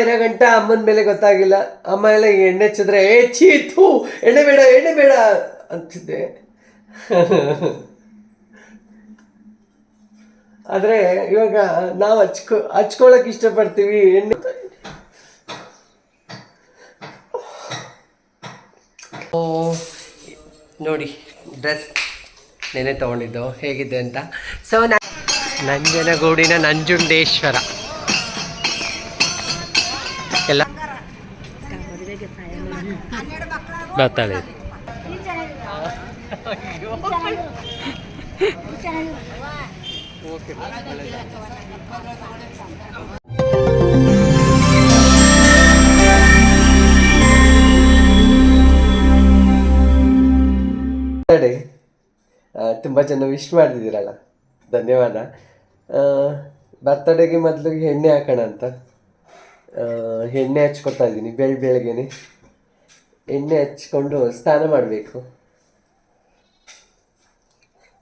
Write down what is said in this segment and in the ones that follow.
ಇರೋ ಗಂಟ ಅಮ್ಮನ ಮೇಲೆ ಗೊತ್ತಾಗಿಲ್ಲ. ಅಮ್ಮ ಎಲ್ಲ ಎಣ್ಣೆ ಹಚ್ಚಿದ್ರೆ, ಏ ಚೀತು, ಎಣ್ಣೆ ಬೇಡ ಎಣ್ಣೆ ಬೇಡ ಅಂತಿದ್ದೆ. ಆದ್ರೆ ಇವಾಗ ನಾವು ಹಚ್ಕೊ, ಹಚ್ಕೊಳಕ್ ಇಷ್ಟಪಡ್ತೀವಿ, ಎಣ್ಣೆ ನೋಡಿ, ಡ್ರೆಸ್ ನೆನೆ ತಗೊಂಡಿದ್ದು. ಹೇಗಿದೆ ಅಂತ? ಸೊ ನಂಜನಗೂಡಿನ ನಂಜುಂಡೇಶ್ವರ. ಬರ್ತಾಳೆ ಬರ್ತಡೇ ತುಂಬ ಜನ ವಿಶ್ ಮಾಡಿದ್ದೀರಲ್ಲ ಧನ್ಯವಾದ. ಬರ್ತಡೇಗೆ ಮೊದಲು ಎಣ್ಣೆ ಹಾಕೋಣ ಅಂತ. ಎಣ್ಣೆ ಹಚ್ಕೊತಾ ಇದ್ದೀನಿ ಬೆಳ್ ಬೆಳಗ್ಗೆನೆ ಎಣ್ಣೆ ಹಚ್ಕೊಂಡು ಸ್ನಾನ ಮಾಡಬೇಕು.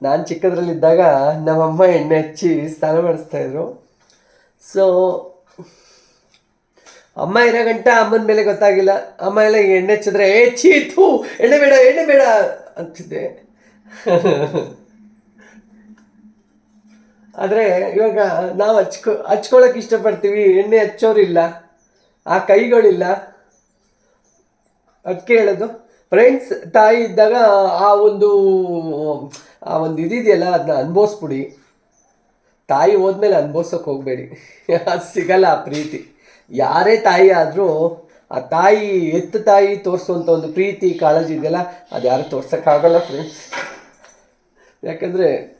ನಾನು ಚಿಕ್ಕದ್ರಲ್ಲಿದ್ದಾಗ ನಮ್ಮಮ್ಮ ಎಣ್ಣೆ ಹಚ್ಚಿ ಸ್ನಾನ ಮಾಡಿಸ್ತಾ ಇದ್ರು. ಸೊ ಅಮ್ಮ ಇರೋ ಗಂಟ ಅಮ್ಮನ ಮೇಲೆ ಗೊತ್ತಾಗಿಲ್ಲ. ಅಮ್ಮ ಎಲ್ಲ ಎಣ್ಣೆ ಹಚ್ಚಿದ್ರೆ, ಏ ಚೀತು ಎಣ್ಣೆ ಬೇಡ ಎಣ್ಣೆ ಬೇಡ ಅಂತಿದ್ದೆ. ಆದರೆ ಇವಾಗ ನಾವು ಹಚ್ಕೊ ಹಚ್ಕೊಳಕ್ಕೆ ಇಷ್ಟಪಡ್ತೀವಿ. ಎಣ್ಣೆ ಹಚ್ಚೋರಿಲ್ಲ ಆ ಕೈಗಳಿಲ್ಲ. ಅದಕ್ಕೆ ಹೇಳೋದು ಫ್ರೆಂಡ್ಸ್ ತಾಯಿ ಇದ್ದಾಗ ಆ ಒಂದು ಆ ಒಂದು ಇದಿದೆಯಲ್ಲ ಅದನ್ನ ಅನುಭವಿಸ್ಬಿಡಿ. ತಾಯಿ ಹೋದ್ಮೇಲೆ ಅನುಭವಿಸೋಕೆ ಹೋಗಬೇಡಿ. ಅದು ಸಿಗಲ್ಲ ಆ ಪ್ರೀತಿ. ಯಾರೇ ತಾಯಿ ಆದರೂ ಆ ತಾಯಿ, ಎತ್ತು ತಾಯಿ ತೋರಿಸುವಂಥ ಒಂದು ಪ್ರೀತಿ, ಕಾಳಜಿ ಇದೆಯಲ್ಲ, ಅದು ಯಾರು ತೋರ್ಸೋಕ್ಕಾಗಲ್ಲ ಫ್ರೆಂಡ್ಸ್ ಯಾಕಂದರೆ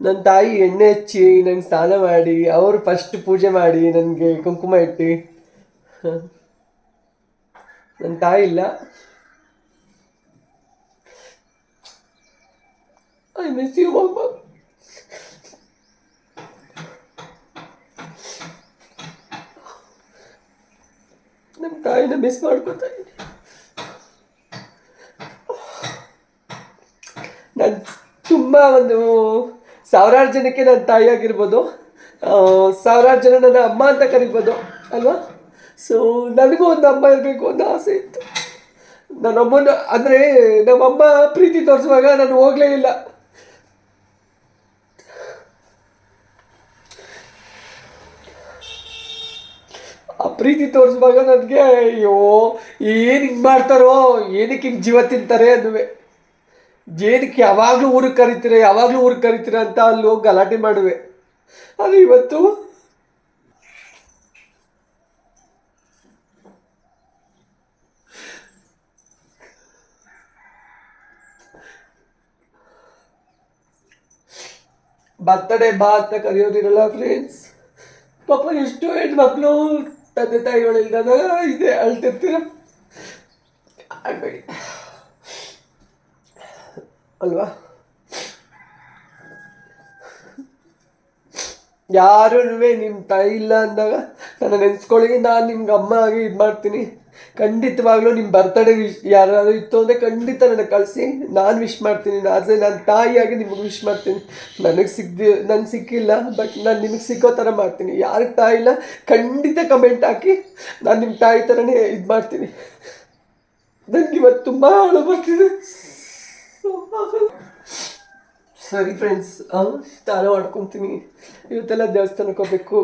ನನ್ನ ತಾಯಿ ಎಣ್ಣೆ ಹಚ್ಚಿ ನನಗೆ ಸ್ನಾನ ಮಾಡಿ, ಅವರು ಫಸ್ಟ್ ಪೂಜೆ ಮಾಡಿ, ನನಗೆ ಕುಂಕುಮ ಇಟ್ಟು. ನನ್ನ ತಾಯಿ ಇಲ್ಲ. ಐ ಮಿಸ್ ಯು ಮಮ್ಮ ನಮ್ಮ ತಾಯಿನ ಮಿಸ್ ಮಾಡ್ಕೊತಾ ಇದ್ದೀನಿ. ನಾನು ತುಂಬ ಒಂದು ಸಾವಿರಾರು ಜನಕ್ಕೆ ನನ್ನ ತಾಯಿ ಆಗಿರ್ಬೋದು. ಸಾವಿರಾರು ಜನ ನನ್ನ ಅಮ್ಮ ಅಂತ ಕರಿಬೋದು, ಅಲ್ವಾ? ಸೊ ನನಗೂ ಒಂದು ಅಮ್ಮ ಇರಬೇಕು ಅಂತ ಆಸೆ ಇತ್ತು. ನನ್ನ ಅಮ್ಮನ, ಅಂದರೆ ನಮ್ಮಮ್ಮ ಪ್ರೀತಿ ತೋರಿಸುವಾಗ ನಾನು ಹೋಗಲೇ ಇಲ್ಲ. ಆ ಪ್ರೀತಿ ತೋರಿಸುವಾಗ ನನಗೆ, ಅಯ್ಯೋ, ಏನು ಹಿಂಗೆ ಮಾಡ್ತಾರೋ, ಏನಕ್ಕೆ ಹಿಂಗೆ ಜೀವ ತಿಂತಾರೆ ಅನ್ನುವೆ. ಏನಕ್ಕೆ ಯಾವಾಗಲೂ ಊರಿಗೆ ಕರಿತೀರ, ಯಾವಾಗಲೂ ಊರಿಗೆ ಕರಿತೀರ ಅಂತ ಅಲ್ಲಿ ಹೋಗಿ ಗಲಾಟೆ ಮಾಡುವೆ. ಆದರೆ ಇವತ್ತು ಬರ್ತಡೇ ಬಾ ಅಂತ ಕರೆಯೋದಿರಲ್ಲ ಫ್ರೆಂಡ್ಸ್ ಪಾಪ ಎಷ್ಟೋ ಹೆಣ್ಮಕ್ಳು ತಂದೆ ತಾಯಿಗಳಿಲ್ದಾಗ ಇದೆ ಅಳ್ತಿರ್ತೀರ? ಆಡ್ಬೇಡಿ ಅಲ್ವಾ? ಯಾರೂ ನಿಮ್ಮ ತಾಯಿ ಇಲ್ಲ ಅಂದಾಗ ನನ್ನ ನೆನೆಸ್ಕೊಳ್ಳಿ, ನಾನು ನಿಮ್ಗೆ ಅಮ್ಮ ಆಗಿ ಇದು ಮಾಡ್ತೀನಿ ಖಂಡಿತವಾಗ್ಲೂ ನಿಮ್ಮ ಬರ್ತಡೇ ವಿಶ್ ಯಾರಾದರೂ ಇತ್ತು ಅಂದರೆ ಖಂಡಿತ ನನಗೆ ಕಳಿಸಿ. ನಾನು ವಿಶ್ ಮಾಡ್ತೀನಿ. ಆದರೆ ನನ್ನ ತಾಯಿಯಾಗಿ ನಿಮಗೆ ವಿಶ್ ಮಾಡ್ತೀನಿ. ನನಗೆ ಸಿಗ್ದಿ, ನನಗೆ ಸಿಕ್ಕಿಲ್ಲ ಬಟ್ ನಾನು ನಿಮಗೆ ಸಿಕ್ಕೋ ಥರ ಮಾಡ್ತೀನಿ. ಯಾರಿಗೆ ತಾಯಿ ಇಲ್ಲ, ಖಂಡಿತ ಕಮೆಂಟ್ ಹಾಕಿ. ನಾನು ನಿಮ್ಮ ತಾಯಿ ಥರನೇ ಇದು ಮಾಡ್ತೀನಿ. ನನಗೆ ಇವತ್ತು ತುಂಬ ಹಣ ಬರ್ತಿದೆ. ಸರಿ ಫ್ರೆಂಡ್ಸ್ ಸ್ನಾನ ಮಾಡ್ಕೊತೀನಿ. ಇವತ್ತೆಲ್ಲ ದೇವಸ್ಥಾನಕ್ಕೆ ಹೋಗ್ಬೇಕು.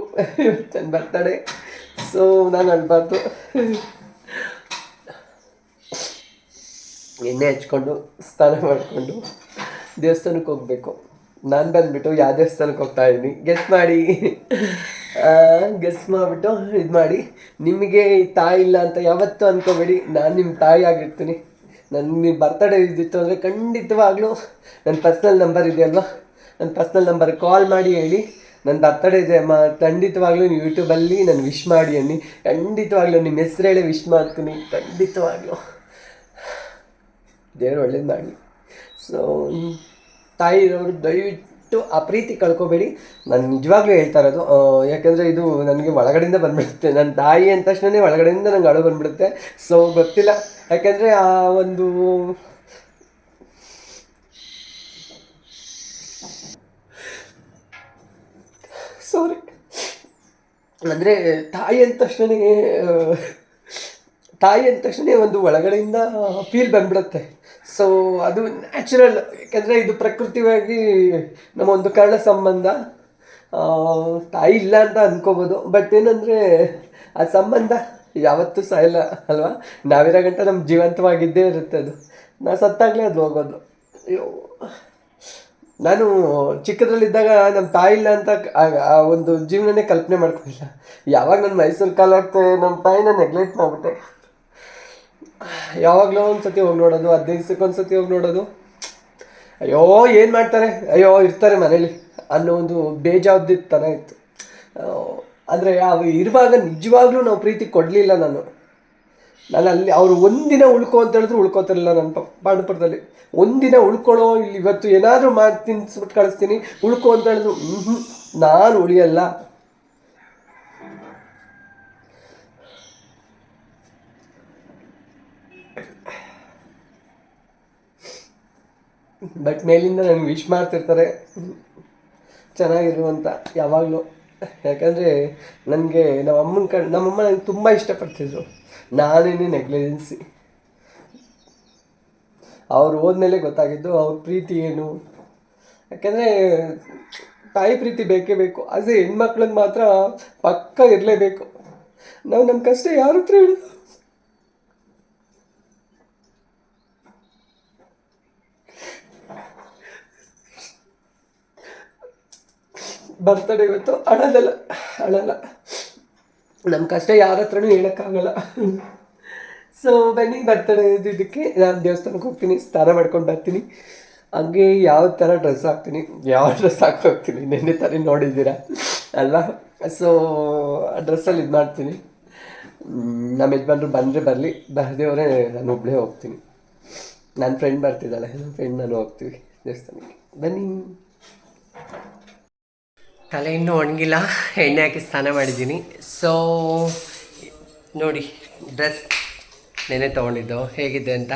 ಇವತ್ತು ನನ್ನ ಬರ್ತಡೇ ಸೊ ನಾನು ಅಳ್ಬಾರ್ದು. ಎಣ್ಣೆ ಹಚ್ಕೊಂಡು, ಸ್ನಾನ ಮಾಡಿಕೊಂಡು ದೇವಸ್ಥಾನಕ್ಕೆ ಹೋಗಬೇಕು. ನಾನು ಬಂದುಬಿಟ್ಟು ಯಾವ ದೇವಸ್ಥಾನಕ್ಕೆ ಹೋಗ್ತಾ ಇದ್ದೀನಿ ಗೆಸ್ ಮಾಡಿ. ಗೆಸ್ ಮಾಡಿಬಿಟ್ಟು ಇದು ಮಾಡಿ. ನಿಮಗೆ ತಾಯಿ ಇಲ್ಲ ಅಂತ ಯಾವತ್ತೂ ಅಂದ್ಕೋಬೇಡಿ ನಾನು ನಿಮ್ಮ ತಾಯಿ ಆಗಿರ್ತೀನಿ. ನನ್ನ ಬರ್ತಡೇ ಇದ್ದಿತ್ತು ಅಂದರೆ ಖಂಡಿತವಾಗ್ಲೂ ನನ್ನ ಪರ್ಸ್ನಲ್ ನಂಬರ್ ಇದೆಯಲ್ವಾ ನನ್ನ ಪರ್ಸ್ನಲ್ ನಂಬರ್ ಕಾಲ್ ಮಾಡಿ ಹೇಳಿ. ನನ್ನ ಬರ್ತಡೇ ಇದೆ ಅಮ್ಮ. ಖಂಡಿತವಾಗ್ಲೂ ನೀವು ಯೂಟ್ಯೂಬಲ್ಲಿ ನಾನು ವಿಶ್ ಮಾಡಿ ಅನ್ನಿ. ಖಂಡಿತವಾಗ್ಲೂ ನಿಮ್ಮ ಹೆಸ್ರು ಹೇಳಿ ವಿಶ್ ಮಾಡ್ತೀನಿ. ಖಂಡಿತವಾಗ್ಲೂ. ದೇವರು ಒಳ್ಳೇದು ಮಾಡಲಿ ಸೊ ಇರೋರು ದಯವಿಟ್ಟು ಆ ಪ್ರೀತಿ ಕಳ್ಕೊಬೇಡಿ. ನಾನು ನಿಜವಾಗ್ಲೂ ಹೇಳ್ತಾ ಇರೋದು ಯಾಕೆಂದರೆ ಇದು ನನಗೆ ಒಳಗಡೆಯಿಂದ ಬಂದ್ಬಿಡುತ್ತೆ. ನನ್ನ ತಾಯಿ ಅಂದ ತಕ್ಷಣವೇ ಒಳಗಡೆಯಿಂದ ನಂಗೆ ಅಳು ಬಂದ್ಬಿಡುತ್ತೆ. ಸೊ ಗೊತ್ತಿಲ್ಲ. ಯಾಕೆಂದರೆ ಆ ಒಂದು ಸಾರಿ ಅಂದರೆ ತಾಯಿ ಅಂದ ತಕ್ಷಣ ತಾಯಿ ಅಂದ ತಕ್ಷಣ ಒಂದು ಒಳಗಡೆಯಿಂದ ಫೀಲ್ ಬಂದ್ಬಿಡುತ್ತೆ. ಸೊ ಅದು ನ್ಯಾಚುರಲ್ ಯಾಕೆಂದರೆ ಇದು ಪ್ರಕೃತಿಯಾಗಿ ನಮ್ಮ ಒಂದು ಕರ್ಣ ಸಂಬಂಧ. ತಾಯಿ ಇಲ್ಲ ಅಂತ ಅಂದ್ಕೋಬೋದು ಬಟ್ ಏನಂದರೆ, ಆ ಸಂಬಂಧ ಯಾವತ್ತೂ ಇಲ್ಲ ಅಲ್ವಾ? ನಾವಿರೋ ಗಂಟ ನಮ್ಮ ಜೀವಂತವಾಗಿದ್ದೇ ಇರುತ್ತೆ ಅದು. ನಾ ಸತ್ತಾಗಲೇ ಅದು ಹೋಗೋದು. ಅಯ್ಯೋ. ನಾನು ಚಿಕ್ಕದ್ರಲ್ಲಿದ್ದಾಗ ನಮ್ಮ ತಾಯಿ ಇಲ್ಲ ಅಂತ ಆ- ಒಂದು ಜೀವನನೇ ಕಲ್ಪನೆ ಮಾಡ್ಕೊಂಡಿಲ್ಲ. ಯಾವಾಗ ನಾನು ಮೈಸೂರು ಕಾಲಕ್ಕೆ ನಮ್ಮ ತಾಯಿನ ನೆಗ್ಲೆಕ್ಟ್ ಮಾಡಿಬಿಟ್ಟೆ. ಯಾವಾಗಲೂ ಒಂದು ಸತಿ ಹೋಗಿ ನೋಡೋದು ಹದಿನೈದು ದಿವ್ಸಕ್ಕೆ ಒಂದು ಸತಿ ಹೋಗಿ ನೋಡೋದು. ಅಯ್ಯೋ, ಏನು ಮಾಡ್ತಾರೆ? ಅಯ್ಯೋ, ಇರ್ತಾರೆ ಮನೇಲಿ ಅನ್ನೋ ಒಂದು ಥರ ಇತ್ತು. ಅಂದರೆ ಅವು ಇರುವಾಗ ನಿಜವಾಗ್ಲೂ ನಾವು ಪ್ರೀತಿ ಕೊಡಲಿಲ್ಲ ನಾನು. ನಾನು ಅಲ್ಲಿ ಅವರು ಒಂದಿನ ಉಳ್ಕೊ ಅಂತ ಹೇಳಿದ್ರು ಉಳ್ಕೋತಿರಲಿಲ್ಲ ನನ್ನ ಪಾಂಡಪುರದಲ್ಲಿ ಒಂದಿನ ಉಳ್ಕೊಳ್ಳೋ ಇಲ್ಲಿ ಇವತ್ತು ಏನಾದರೂ ಮಾಡಿ ತಿನ್ಸ್ಬಿಟ್ಟು ಕಳಿಸ್ತೀನಿ, ಉಳ್ಕೊ ಅಂತ ಹೇಳಿದ್ರು. ಹ್ಞೂ ನಾನು ಉಳಿಯಲ್ಲ. ಬಟ್ ಮೇಲಿಂದ ನನಗೆ ವಿಶ್ ಮಾಡ್ತಿರ್ತಾರೆ. ಚೆನ್ನಾಗಿರು ಅಂತ ಯಾವಾಗಲೂ. ಯಾಕಂದರೆ ನನಗೆ ನಮ್ಮ ಅಮ್ಮನ ಕಣ್ ನಮ್ಮಮ್ಮ ನನಗೆ ತುಂಬ ಇಷ್ಟಪಡ್ತಿದ್ರು. ನಾನೇನೇ ನೆಗ್ಲಿಜೆನ್ಸಿ ಅವ್ರು ಹೋದ್ಮೇಲೆ ಗೊತ್ತಾಗಿದ್ದು ಅವ್ರ ಪ್ರೀತಿ ಏನು. ಯಾಕೆಂದರೆ ತಾಯಿ ಪ್ರೀತಿ ಬೇಕೇ ಬೇಕು. ಅದೇ ಹೆಣ್ಮಕ್ಳಿಗೆ ಮಾತ್ರ ಪಕ್ಕ ಇರಲೇಬೇಕು. ನಾವು ನಮ್ಮ ಕಷ್ಟ ಯಾರ ಹತ್ರ ಹೇಳು ಬರ್ತಡೇ ಇವತ್ತು ಅಳದಲ್ಲ ಅಳಲ್ಲ ನಮ್ಮ ಕಷ್ಟ ಯಾರ ಹತ್ರನೂ ಹೇಳೋಕ್ಕಾಗಲ್ಲ. ಸೊ ಬನ್ನಿ ಬರ್ತಡೇ ಇದಕ್ಕೆ ನಾನು ದೇವಸ್ಥಾನಕ್ಕೆ ಹೋಗ್ತೀನಿ, ಸ್ನಾನ ಮಾಡ್ಕೊಂಡು ಬರ್ತೀನಿ. ಹಂಗೆ ಯಾವ ಥರ ಡ್ರೆಸ್ ಹಾಕ್ತೀನಿ, ಯಾವ ಡ್ರೆಸ್ ಹಾಕಿ ಹೋಗ್ತೀನಿ, ನಿನ್ನೆ ಥರ ನೋಡಿದ್ದೀರಾ? ಅಲ್ಲ ಸೊ ಆ ಡ್ರೆಸ್ಸಲ್ಲಿ ಇದು ಮಾಡ್ತೀನಿ. ನಮ್ಮ ಯಜಮಾನ್ರು ಬಂದರೆ ಬರಲಿ. ಬರ್ದೇವ್ರೆ ನಾನು ಒಬ್ಬಳೇ ಹೋಗ್ತೀನಿ. ನನ್ನ ಫ್ರೆಂಡ್ ಬರ್ತಿದ್ದಾಳೆ. ನನ್ನ ಫ್ರೆಂಡ್ ನಾನು ಹೋಗ್ತೀವಿ ದೇವಸ್ಥಾನಕ್ಕೆ. ಬನ್ನಿ. ತಲೆ ಇನ್ನೂ ಒಣಗಿಲ್ಲ, ಎಣ್ಣೆ ಹಾಕಿ ಸ್ನಾನ ಮಾಡಿದ್ದೀನಿ. ಸೊ ನೋಡಿ ಡ್ರೆಸ್ ನೆನೆ ತೊಗೊಂಡಿದ್ದು, ಹೇಗಿದೆ ಅಂತ.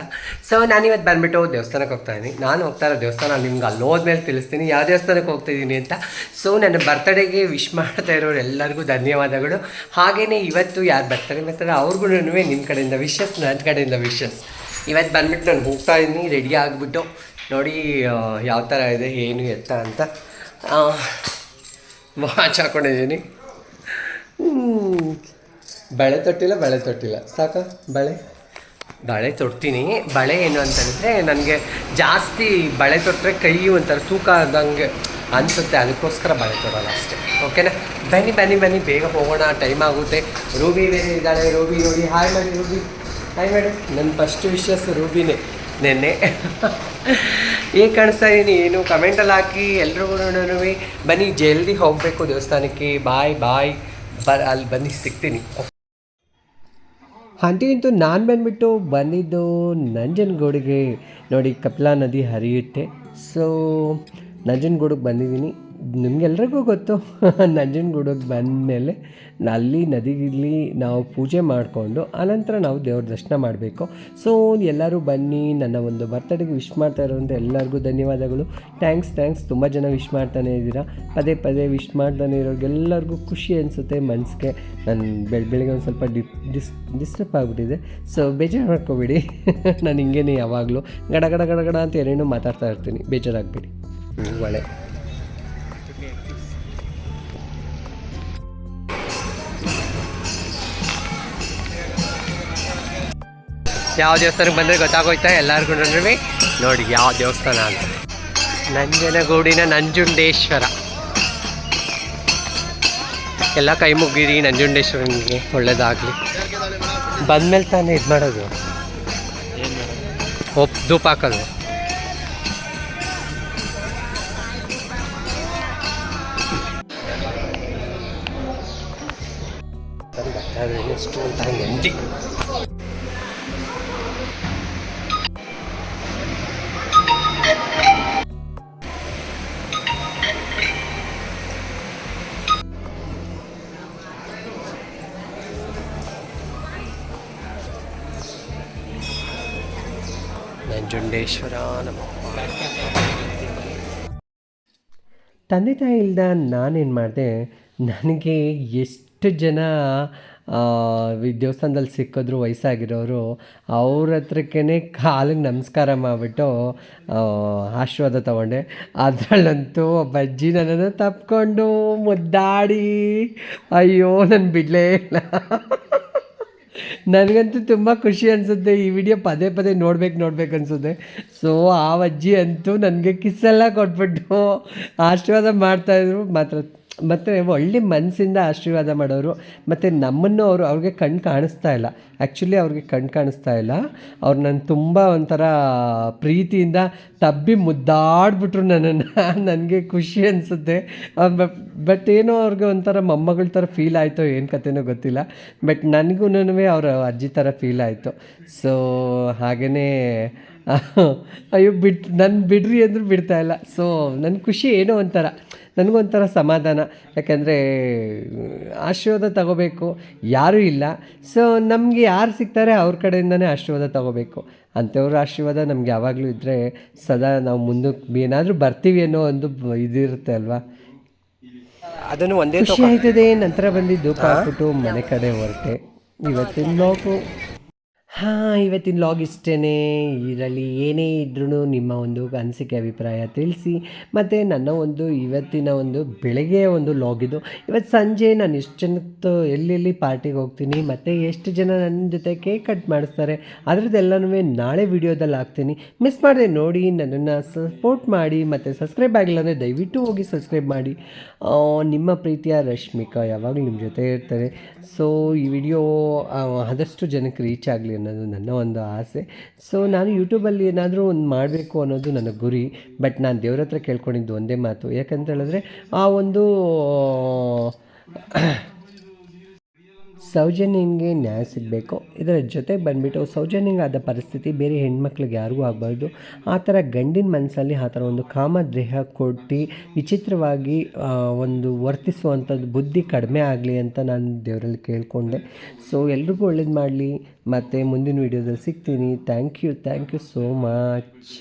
ಸೊ ನಾನಿವತ್ತು ಬಂದುಬಿಟ್ಟು ದೇವಸ್ಥಾನಕ್ಕೆ ಹೋಗ್ತಾ ಇದ್ದೀನಿ. ನಾನು ಹೋಗ್ತಾ ಇರೋ ದೇವಸ್ಥಾನ ನಿಮ್ಗೆ ಅಲ್ಲಿ ಹೋದ್ಮೇಲೆ ತಿಳಿಸ್ತೀನಿ. ಯಾವ ದೇವಸ್ಥಾನಕ್ಕೆ ಹೋಗ್ತಿದ್ದೀನಿ ಅಂತ. ಸೊ ನನ್ನ ಬರ್ತಡೇಗೆ ವಿಶ್ ಮಾಡ್ತಾ ಇರೋರು ಎಲ್ಲರಿಗೂ ಧನ್ಯವಾದಗಳು. ಹಾಗೆಯೇ ಇವತ್ತು ಯಾರು ಬರ್ತಾರೆ ಬರ್ತಾರೆ ಅವ್ರಿಗೂ ನಿಮ್ಮ ಕಡೆಯಿಂದ ವಿಶಸ್ ನನ್ನ ಕಡೆಯಿಂದ ವಿಶಸ್ ಇವತ್ತು ಬಂದುಬಿಟ್ಟು ನಾನು ಹೋಗ್ತಾ ಇದ್ದೀನಿ ರೆಡಿ ಆಗಿಬಿಟ್ಟು. ನೋಡಿ ಯಾವ ಥರ ಇದೆ, ಏನು ಎತ್ತ ಅಂತ. ವಾಚ್ ಹಾಕೊಂಡಿದ್ದೀನಿ. ಬಳೆ ತೊಟ್ಟಿಲ್ಲ ಬಳೆ ತೊಟ್ಟಿಲ್ಲ. ಸಾಕ? ಬಳೆ? ಬಳೆ ತೊಡ್ತೀನಿ. ಬಳೆ ಏನು ಅಂತಂದರೆ ನನಗೆ ಜಾಸ್ತಿ ಬಳೆ ತೊಟ್ಟರೆ ಕೈ ಒಂಥರ ತೂಕ ಆದಂಗೆ ಅನಿಸುತ್ತೆ. ಅದಕ್ಕೋಸ್ಕರ ಬಳೆ ತೊಡೋಲ್ಲ ಅಷ್ಟೇ. ಓಕೆನಾ? ಬನ್ನಿ ಬನ್ನಿ ಬನ್ನಿ. ಬೇಗ ಹೋಗೋಣ. ಟೈಮ್ ಆಗುತ್ತೆ. ರೂಬಿ ಬೇರೆ ಇದ್ದಾಳೆ. Ruby Ruby. ಹಾಯ್ ಮಾಡಿ ರೂಬಿ. ಹಾಯ್ ಮೇಡಮ್ ನನ್ನ ಫಸ್ಟ್ ವಿಶಸ್ ರೂಬಿನೇ. ನೆನ್ನೆ. ಹೇಗೆ ಕಾಣಿಸ್ತಾ ಇದ್ದೀನಿ ಏನು ಕಮೆಂಟಲ್ಲಿ ಹಾಕಿ, ಎಲ್ರಿಗೂ ಬನ್ನಿ, ಜಲ್ದಿ ಹೋಗಬೇಕು ದೇವಸ್ಥಾನಕ್ಕೆ. ಬಾಯ್ ಬಾಯ್ ಬ, ಅಲ್ಲಿ ಬನ್ನಿ, ಸಿಗ್ತೀನಿ. ಅಂತೂ ನಾನು ಬಂದ್ಬಿಟ್ಟು ಬಂದಿದ್ದು ನಂಜನಗೂಡಿಗೆ. ನೋಡಿ, ಕಪ್ಲಾ ನದಿ ಹರಿಯುತ್ತೆ. ಸೊ ನಂಜನಗೂಡಿಗೆ ಬಂದಿದ್ದೀನಿ. ನಿಮಗೆಲ್ರಿಗೂ ಗೊತ್ತು. ನಂಜನಗೂಡಿಗೆ ಬಂದಮೇಲೆ ಅಲ್ಲಿ ನದಿಗಿಲ್ಲಿ ನಾವು ಪೂಜೆ ಮಾಡಿಕೊಂಡು ಆನಂತರ ನಾವು ದೇವ್ರ ದರ್ಶನ ಮಾಡಬೇಕು. ಸೊ ಎಲ್ಲರೂ ಬನ್ನಿ ನನ್ನ ಒಂದು ಬರ್ತಡೆಗೆ ವಿಶ್ ಮಾಡ್ತಾ ಇರೋಂಥ ಎಲ್ಲರಿಗೂ ಧನ್ಯವಾದಗಳು. ಥ್ಯಾಂಕ್ಸ್ ಥ್ಯಾಂಕ್ಸ್ ತುಂಬ ಜನ ವಿಶ್ ಮಾಡ್ತಾನೆ ಇದ್ದೀರಾ. ಪದೇ ಪದೇ ವಿಶ್ ಮಾಡ್ತಾನೆ ಇರೋರಿಗೆಲ್ಲರಿಗೂ ಖುಷಿ ಅನಿಸುತ್ತೆ ಮನಸ್ಸಿಗೆ ನಾನು ಬೆಳ ಬೆಳಿಗ್ಗೆ ಒಂದು ಸ್ವಲ್ಪ ಡಿಪ್ ಡಿಸ್ ಡಿಸ್ಟರ್ಬ್ ಆಗಿಬಿಟ್ಟಿದೆ. ಸೊ ಬೇಜಾರು ಮಾಡ್ಕೋಬೇಡಿ. ನಾನು ಹಿಂಗೇನೆ ಯಾವಾಗಲೂ ಗಡ ಗಡ ಗಡ ಗಡ ಅಂತ ಏನೇನು ಮಾತಾಡ್ತಾ ಇರ್ತೀನಿ. ಬೇಜಾರಾಗಬೇಡಿ. ಒಳ್ಳೆ. ಯಾವ ದೇವಸ್ಥಾನಕ್ಕೆ ಬಂದರೆ ಗೊತ್ತಾಗೋಯ್ತಾ ಎಲ್ಲರಿಗೂ ನೋಡಿ ಯಾವ ದೇವಸ್ಥಾನ ಅಂತ. ನಂಜನಗೂಡಿನ ನಂಜುಂಡೇಶ್ವರ. ಎಲ್ಲ ಕೈ ಮುಗಿರಿ ನಂಜುಂಡೇಶ್ವರನಿಗೆ, ಒಳ್ಳೇದಾಗಲಿ. ಬಂದಮೇಲೆ ತಾನೇ ಇದು ಮಾಡೋದು. ಒಪ್ ಧೂಪ ಹಾಕೋದು. ಎಷ್ಟು ಅಂತ ನೆಮ್ಮದಿ ನಂಜುಂಡೇಶ್ವರ ತಂದೆ ತಾಯಿ ಇಲ್ಲದ ನಾನೇನು ಮಾಡಿದೆ, ನನಗೆ ಎಷ್ಟು ಜನ ದೇವಸ್ಥಾನದಲ್ಲಿ ಸಿಕ್ಕಿದ್ರು ವಯಸ್ಸಾಗಿರೋರು, ಅವ್ರ ಹತ್ರಕ್ಕೇ ಕಾಲಿಗೆ ನಮಸ್ಕಾರ ಮಾಡಿಬಿಟ್ಟು ಆಶೀರ್ವಾದ ತೊಗೊಂಡೆ. ಅದರಲ್ಲಂತೂ ಒಬ್ಬ ಅಜ್ಜಿ ನನ್ನನ್ನು ತಪ್ಕೊಂಡು ಮುದ್ದಾಡಿ, ಅಯ್ಯೋ, ನಾನು ಬಿಡಲೇ ಇಲ್ಲ. ನನಗಂತೂ ತುಂಬ ಖುಷಿ ಅನಿಸುತ್ತೆ. ಈ ವಿಡಿಯೋ ಪದೇ ಪದೇ ನೋಡ್ಬೇಕು ನೋಡ್ಬೇಕು ಅನಿಸುತ್ತೆ. ಸೊ ಆ ಅಜ್ಜಿ ಅಂತೂ ನನಗೆ ಕಿಸ್ಸೆಲ್ಲ ಕೊಟ್ಬಿಟ್ಟು ಆಶೀರ್ವಾದ ಮಾಡ್ತಾಯಿದ್ರು ಮಾತ್ರ ಮತ್ತು ಒಳ್ಳೆ ಮನಸ್ಸಿಂದ ಆಶೀರ್ವಾದ ಮಾಡೋರು, ಮತ್ತು ನಮ್ಮನ್ನು ಅವರು ಅವ್ರಿಗೆ ಕಣ್ಣು ಕಾಣಿಸ್ತಾ ಇಲ್ಲ. ಆ್ಯಕ್ಚುಲಿ ಅವ್ರಿಗೆ ಕಣ್ಣು ಕಾಣಿಸ್ತಾ ಇಲ್ಲ. ಅವ್ರು ನನ್ನ ತುಂಬ ಒಂಥರ ಪ್ರೀತಿಯಿಂದ ತಬ್ಬಿ ಮುದ್ದಾಡ್ಬಿಟ್ರು ನನ್ನನ್ನು. ನನಗೆ ಖುಷಿ ಅನಿಸುತ್ತೆ. ಬಟ್ ಏನೋ ಅವ್ರಿಗೆ ಒಂಥರ ಮೊಮ್ಮಗಳ ಥರ ಫೀಲ್ ಆಯಿತೋ ಏನು ಕತೆನೋ ಗೊತ್ತಿಲ್ಲ. ಬಟ್ ನನಗೂ ಅವರ ಅಜ್ಜಿ ಥರ ಫೀಲ್ ಆಯಿತು. ಸೊ ಹಾಗೆಯೇ ಅಯ್ಯೋ ಬಿಟ್ಟು ನನ್ನ ಬಿಡ್ರಿ ಅಂದರೂ ಬಿಡ್ತಾ ಇಲ್ಲ. ಸೊ ನನ್ನ ಖುಷಿ ಏನೋ ಒಂಥರ. ನನಗೊಂಥರ ಸಮಾಧಾನ. ಯಾಕೆಂದರೆ ಆಶೀರ್ವಾದ ತಗೋಬೇಕು ಯಾರೂ ಇಲ್ಲ. ಸೊ ನಮಗೆ ಯಾರು ಸಿಗ್ತಾರೆ ಅವ್ರ ಕಡೆಯಿಂದನೇ ಆಶೀರ್ವಾದ ತಗೋಬೇಕು. ಅಂಥವ್ರ ಆಶೀರ್ವಾದ ನಮ್ಗೆ ಯಾವಾಗಲೂ ಇದ್ದರೆ ಸದಾ ನಾವು ಮುಂದಕ್ಕೆ ಏನಾದರೂ ಬರ್ತೀವಿ ಅನ್ನೋ ಒಂದು ಇದಿರುತ್ತೆ ಅಲ್ವಾ? ಅದನ್ನು ಒಂದೇ ಖುಷಿ ಆಯ್ತದೆ. ನಂತರ ಬಂದಿದ್ದು ಕಾಕ್ಬಿಟ್ಟು ಮನೆ ಕಡೆ ಹೊರಟೆ. ಇವತ್ತಿನ ಲಾಗು ಹಾಂ, ಇವತ್ತಿನ ಲಾಗ್ ಇಷ್ಟೇ ಇದರಲ್ಲಿ ಏನೇ ಇದ್ರೂ ನಿಮ್ಮ ಒಂದು ಅನಿಸಿಕೆ, ಅಭಿಪ್ರಾಯ ತಿಳಿಸಿ. ಮತ್ತು ನನ್ನ ಒಂದು ಇವತ್ತಿನ ಒಂದು ಬೆಳಗ್ಗೆಯ ಒಂದು ಲಾಗ್ ಇದು. ಇವತ್ತು ಸಂಜೆ ನಾನು ಎಷ್ಟು ಜನಕ್ಕೆ ಎಲ್ಲೆಲ್ಲಿ ಪಾರ್ಟಿಗೆ ಹೋಗ್ತೀನಿ, ಮತ್ತು ಎಷ್ಟು ಜನ ನನ್ನ ಜೊತೆ ಕೇಕ್ ಕಟ್ ಮಾಡಿಸ್ತಾರೆ ಅದರದ್ದೆಲ್ಲನೂ ನಾಳೆ ವಿಡಿಯೋದಲ್ಲಿ ಹಾಕ್ತೀನಿ. ಮಿಸ್ ಮಾಡಿದೆ ನೋಡಿ, ನನ್ನನ್ನು ಸಪೋರ್ಟ್ ಮಾಡಿ, ಮತ್ತು ಸಬ್ಸ್ಕ್ರೈಬ್ ಆಗಿಲ್ಲ ಅಂದರೆ ದಯವಿಟ್ಟು ಹೋಗಿ ಸಬ್ಸ್ಕ್ರೈಬ್ ಮಾಡಿ. ನಿಮ್ಮ ಪ್ರೀತಿಯ ರಶ್ಮಿಕಾ ಯಾವಾಗಲೂ ನಿಮ್ಮ ಜೊತೆ ಇರ್ತಾರೆ. ಸೊ ಈ ವಿಡಿಯೋ ಆದಷ್ಟು ಜನಕ್ಕೆ ರೀಚ್ ಆಗಲಿ ಅನ್ನೋದು ನನ್ನ ಒಂದು ಆಸೆ. ಸೊ ನಾನು ಯೂಟ್ಯೂಬಲ್ಲಿ ಏನಾದರೂ ಒಂದು ಮಾಡಬೇಕು ಅನ್ನೋದು ನನ್ನ ಗುರಿ. ಬಟ್ ನಾನು ದೇವ್ರ ಹತ್ರ ಕೇಳ್ಕೊಂಡಿದ್ದು ಒಂದೇ ಮಾತು. ಯಾಕಂತ ಹೇಳಿದ್ರೆ, ಆ ಒಂದು, ಸೌಜನ್ಯಂಗೆ ನ್ಯಾಯ ಸಿಗಬೇಕು. ಇದರ ಜೊತೆಗೆ ಬಂದುಬಿಟ್ಟು ಸೌಜನ್ಯಂಗಾದ ಪರಿಸ್ಥಿತಿ ಬೇರೆ ಹೆಣ್ಮಕ್ಳಿಗೆ ಯಾರಿಗೂ ಆಗಬಾರ್ದು. ಆ ಥರ ಗಂಡಿನ ಮನಸ್ಸಲ್ಲಿ ಆ ಥರ ಒಂದು ಕಾಮದೇಹ ಕೊಟ್ಟು ವಿಚಿತ್ರವಾಗಿ ಒಂದು ವರ್ತಿಸುವಂಥದ್ದು ಬುದ್ಧಿ ಕಡಿಮೆ ಆಗಲಿ ಅಂತ ನಾನು ದೇವರಲ್ಲಿ ಕೇಳಿಕೊಂಡೆ. ಸೊ ಎಲ್ರಿಗೂ ಒಳ್ಳೇದು ಮಾಡಲಿ. ಮತ್ತೆ ಮುಂದಿನ ವೀಡಿಯೋದಲ್ಲಿ ಸಿಗ್ತೀನಿ. Thank you thank you so much